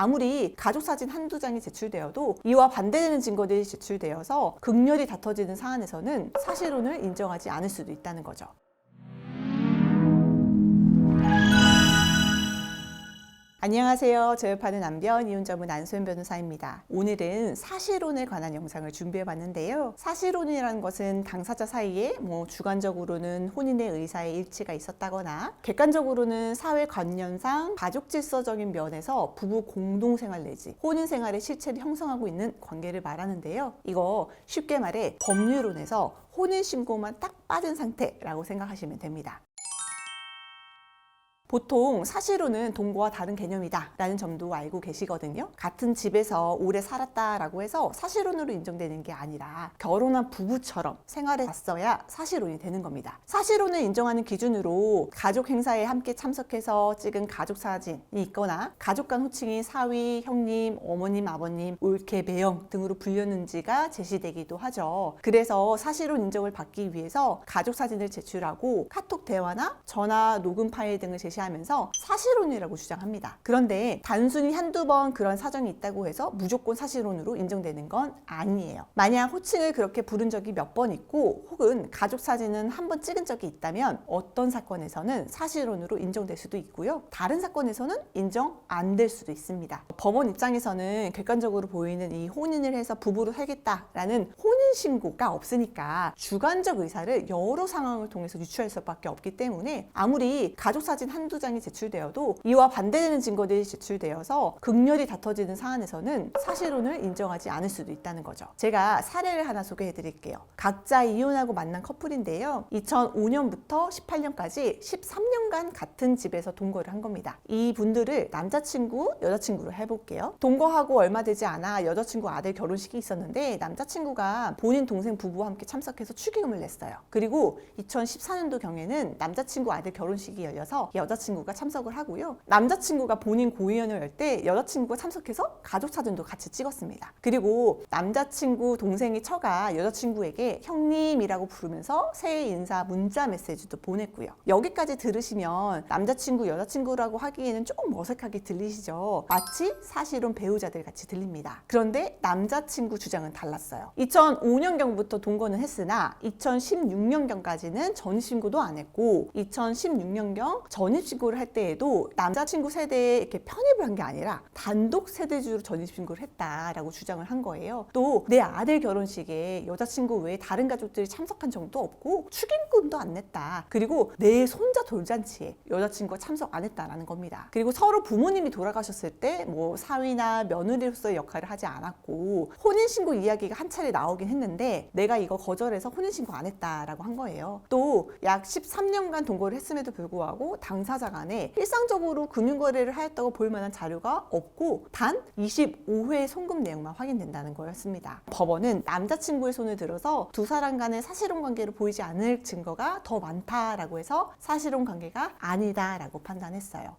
아무리 가족 사진 한두 장이 제출되어도 이와 반대되는 증거들이 제출되어서 극렬히 다퉈지는 사안에서는 사실 혼을 인정하지 않을 수도 있다는 거죠. 안녕하세요. 저협하는 남편 이혼 전문 안소연 변호사입니다. 오늘은 사실혼에 관한 영상을 준비해 봤는데요. 사실혼이라는 것은 당사자 사이에 뭐 주관적으로는 혼인의 의사에 일치가 있었다거나 객관적으로는 사회 관념상 가족 질서적인 면에서 부부 공동 생활 내지 혼인 생활의 실체를 형성하고 있는 관계를 말하는데요. 이거 쉽게 말해 법률론에서 혼인 신고만 딱 빠진 상태라고 생각하시면 됩니다. 보통 사실혼은 동거와 다른 개념이다 라는 점도 알고 계시거든요. 같은 집에서 오래 살았다 라고 해서 사실혼으로 인정되는 게 아니라 결혼한 부부처럼 생활해 왔어야 사실혼이 되는 겁니다. 사실혼을 인정하는 기준으로 가족 행사에 함께 참석해서 찍은 가족 사진이 있거나 가족 간 호칭이 사위, 형님, 어머님, 아버님, 올케, 매형 등으로 불렸는지가 제시되기도 하죠. 그래서 사실혼 인정을 받기 위해서 가족 사진을 제출하고 카톡 대화나 전화 녹음 파일 등을 제시 하면서 사실혼이라고 주장합니다. 그런데 단순히 한두 번 그런 사정이 있다고 해서 무조건 사실혼으로 인정되는 건 아니에요. 만약 호칭을 그렇게 부른 적이 몇 번 있고 혹은 가족 사진은 한 번 찍은 적이 있다면 어떤 사건에서는 사실혼으로 인정될 수도 있고요. 다른 사건에서는 인정 안 될 수도 있습니다. 법원 입장에서는 객관적으로 보이는 이 혼인을 해서 부부로 살겠다라는 혼인 신고가 없으니까 주관적 의사를 여러 상황을 통해서 유추할 수밖에 없기 때문에 아무리 가족 사진 한두 장이 제출되어도 이와 반대되는 증거들이 제출되어서 극렬히 다퉈지는 사안에서는 사실혼을 인정하지 않을 수도 있다는 거죠. 제가 사례를 하나 소개해 드릴게요. 각자 이혼하고 만난 커플인데요. 2005년부터 18년까지 13년간 같은 집에서 동거를 한 겁니다. 이 분들을 남자친구, 여자친구로 해볼게요. 동거하고 얼마 되지 않아 여자친구 아들 결혼식이 있었는데 남자친구가 본인 동생 부부와 함께 참석해서 축의금을 냈어요. 그리고 2014년도 경에는 남자친구 아들 결혼식이 열려서 여자 친구가 참석을 하고요. 남자친구가 본인 고위원을 열 때 여자친구가 참석해서 가족 사진도 같이 찍었습니다. 그리고 남자친구 동생이 처가 여자친구에게 형님이라고 부르면서 새해 인사 문자 메시지도 보냈고요. 여기까지 들으시면 남자친구 여자친구라고 하기에는 조금 어색하게 들리시죠. 마치 사실혼 배우자들 같이 들립니다. 그런데 남자친구 주장은 달랐어요. 2005년경부터 동거는 했으나 2016년경까지는 전입신고도 안 했고 2016년경 전입 신고를 할 때에도 남자친구 세대에 이렇게 편입을 한 게 아니라 단독 세대주로 전입신고를 했다라고 주장을 한 거예요. 또 내 아들 결혼식에 여자친구 외에 다른 가족들이 참석한 적도 없고 축의금도 안 냈다. 그리고 내 손자 돌잔치에 여자친구가 참석 안 했다라는 겁니다. 그리고 서로 부모님이 돌아가셨을 때 뭐 사위나 며느리로서의 역할을 하지 않았고 혼인신고 이야기가 한 차례 나오긴 했는데 내가 이거 거절해서 혼인신고 안 했다라고 한 거예요. 또 약 13년간 동거를 했음에도 불구하고 당사자 간에 일상적으로 금융거래를 하였다고 볼 만한 자료가 없고 단 25회 송금 내용만 확인된다는 거였습니다. 법원은 남자친구의 손을 들어서 두 사람 간의 사실혼 관계로 보이지 않을 증거가 더 많다라고 해서 사실혼 관계가 아니다라고 판단했어요.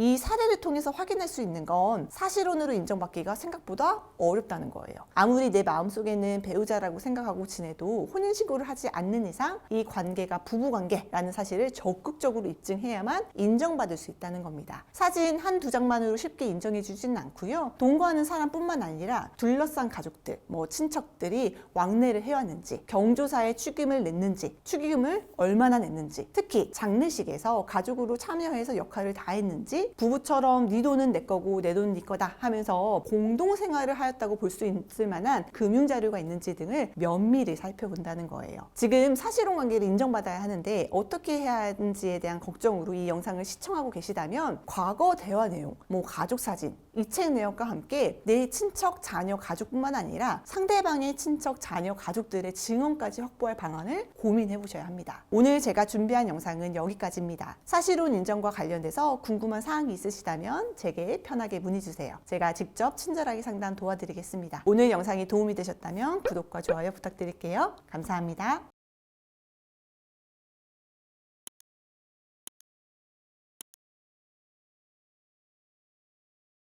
이 사례를 통해서 확인할 수 있는 건 사실혼으로 인정받기가 생각보다 어렵다는 거예요. 아무리 내 마음속에는 배우자라고 생각하고 지내도 혼인신고를 하지 않는 이상 이 관계가 부부관계라는 사실을 적극적으로 입증해야만 인정받을 수 있다는 겁니다. 사진 한 두 장만으로 쉽게 인정해 주지는 않고요. 동거하는 사람뿐만 아니라 둘러싼 가족들, 뭐 친척들이 왕래를 해왔는지, 경조사에 축의금을 냈는지, 축의금을 얼마나 냈는지, 특히 장례식에서 가족으로 참여해서 역할을 다했는지 부부처럼 네 돈은 내 거고 내 돈은 네 거다 하면서 공동 생활을 하였다고 볼 수 있을 만한 금융 자료가 있는지 등을 면밀히 살펴본다는 거예요. 지금 사실혼 관계를 인정받아야 하는데 어떻게 해야 하는지에 대한 걱정으로 이 영상을 시청하고 계시다면 과거 대화 내용, 뭐 가족 사진, 이 책 내용과 함께 내 친척, 자녀, 가족뿐만 아니라 상대방의 친척, 자녀, 가족들의 증언까지 확보할 방안을 고민해 보셔야 합니다. 오늘 제가 준비한 영상은 여기까지입니다. 사실혼 인정과 관련돼서 궁금한 사항이 있으시다면 제게 편하게 문의 주세요. 제가 직접 친절하게 상담 도와드리겠습니다. 오늘 영상이 도움이 되셨다면 구독과 좋아요 부탁드릴게요. 감사합니다.